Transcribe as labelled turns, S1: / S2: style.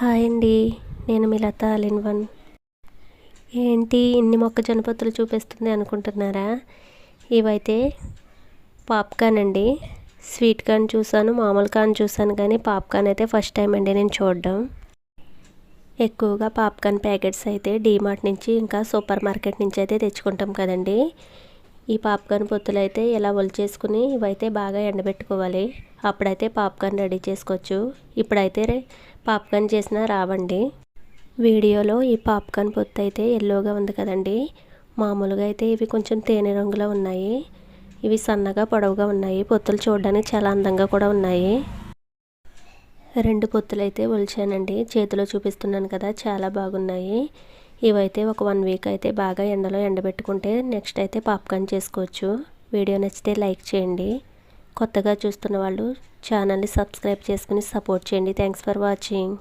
S1: Hi అండి నేను మీ లత అలిన్ one. ఏంటి ఇన్ని మొక్కజొన్న పొత్తులు చూపిస్తుంది అనుకుంటున్నారా? ఇవైతే పాప్కార్న్ అండి. స్వీట్ కార్న్ చూసాను మామూలు కార్న్ చూసాను కానీ పాప్కార్న్ అయితే ఫస్ట్ టైం అండి నేను చూడడం. ఎక్కువగా పాప్కార్న్ ప్యాకెట్స్ అయితే డీమార్ట్ నుంచి ఇంకా సూపర్ మార్కెట్ నుంచి అయితే తెచ్చుకుంటాం కదండి. ఈ పాప్కార్న్ పొత్తులు అయితే ఇలా ఒలిచేసుకుని ఇవైతే బాగా ఎండబెట్టుకోవాలి. అప్పుడైతే పాప్కార్న్ రెడీ చేసుకోవచ్చు. ఇప్పుడైతే పాప్కార్న్ చేసినా రావండి. వీడియోలో ఈ పాప్కార్న్ పొత్తు అయితే ఎల్లోగా ఉంది కదండి. మామూలుగా అయితే ఇవి కొంచెం తేనె రంగులో ఉన్నాయి. ఇవి సన్నగా పొడవుగా ఉన్నాయి. పొత్తులు చూడడానికి చాలా అందంగా కూడా ఉన్నాయి. రెండు పొత్తులు అయితే ఒలిచానండి. చేతిలో చూపిస్తున్నాను కదా చాలా బాగున్నాయి. ఇవైతే ఒక వన్ వీక్ అయితే బాగా ఎండలో ఎండబెట్టుకుంటే నెక్స్ట్ అయితే పాప్కార్న్ చేసుకోవచ్చు. వీడియో నచ్చితే లైక్ చేయండి. కొత్తగా చూస్తున్న వాళ్ళు ఛానల్ని సబ్స్క్రైబ్ చేసుకుని సపోర్ట్ చేయండి. Thanks for watching